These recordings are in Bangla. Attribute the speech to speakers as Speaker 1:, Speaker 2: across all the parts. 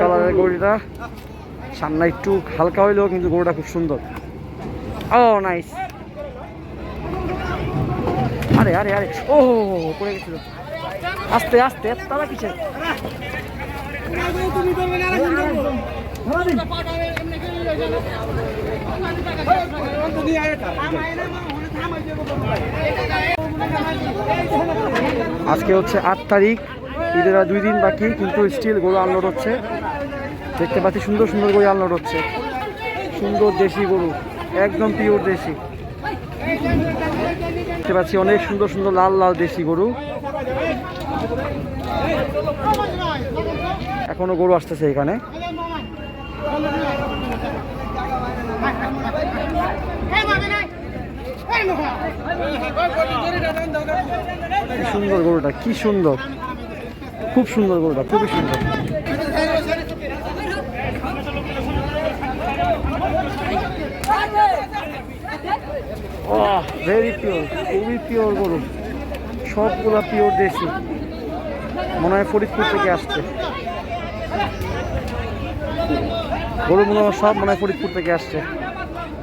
Speaker 1: কালারের গরুটা। সামনে একটু হালকা হইলেও কিন্তু গরুটা খুব সুন্দর। ও নাইস আরে আরে আরে। ও পড়ে গেছিল। আস্তে আস্তে, তারা আজকে হচ্ছে আট তারিখ। ঈদের দুই দিন বাকি, কিন্তু স্টিল গরু আনলোড হচ্ছে। দেখতে পাচ্ছি সুন্দর সুন্দর গরু আনলোড হচ্ছে। সুন্দর দেশি গরু, একদম পিওর দেশি। দেখতে পাচ্ছি অনেক সুন্দর সুন্দর লাল লাল দেশি গরু। এখনও গরু আসতেছে এখানে। সুন্দর গরুটা, কি সুন্দর। খুব সুন্দর গরুটা, খুবই সুন্দর। ভেরি পিওর খুবই পিওর গরু। সবগুলা পিওর দেশি। মনে হয় ফরিদপুর থেকে আসছে। গরু মনে হয় সব মনে হয় ফরিদপুর থেকে আসছে।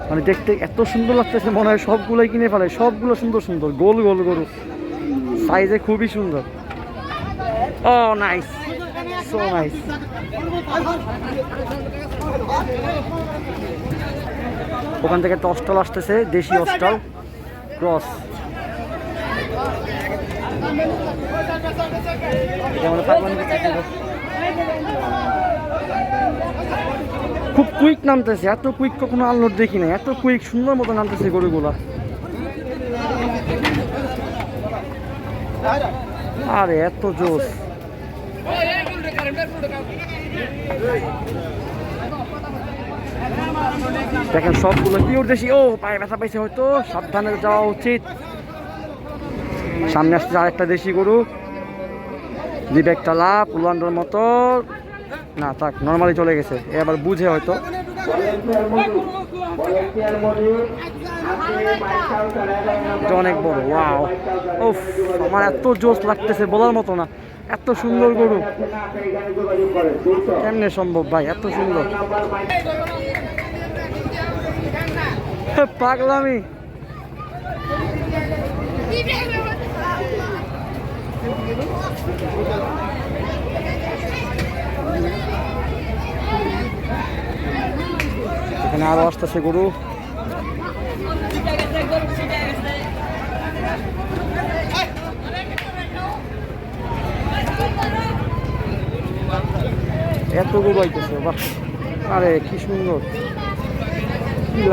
Speaker 1: মানে দেখতে এত সুন্দর লাগতেছে, মনে হয় সবগুলোই কিনে ফেলে। সবগুলো সুন্দর সুন্দর, গোল গোল গরু। সাইজে খুবই সুন্দর। ও নাইস সো নাইস ওখান থেকে একটা অস্টল আসতেছে, দেশি অস্টল ক্রস। খুব কুইক নামতেছে, এত কুইক কখনো আনলোড দেখি না এত কুইক সুন্দর মতো নামতেছে গরুগুলা। আরে, এত জোস। দেখেন সবগুলো পিওর দেশি ও, পায়ে ব্যথা পাইছে হয়তো। সাবধানে যাওয়া উচিত। সামনে আসছে আরেকটা দেশি গরু। দিবে একটা লাভ উলান্ডার মতো। না, থাক নর্মালি চলে গেছে। এ আবার বুঝে হয়তো। এটা অনেক বড়, ওয়াও। ওফ আমার এত জোস লাগতেছে, বলার মতো না। এত সুন্দর গরু। কেমনে সম্ভব ভাই, এত সুন্দর। পাগলামি। এখানে আরও আসতেছে গরু। এত বাহ। আরে, কি সুন্দর।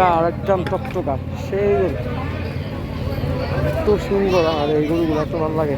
Speaker 1: আর একদম টকটকা। সেই গরু। এত সুন্দর, আর এই গরুগুলো এত ভালো লাগে।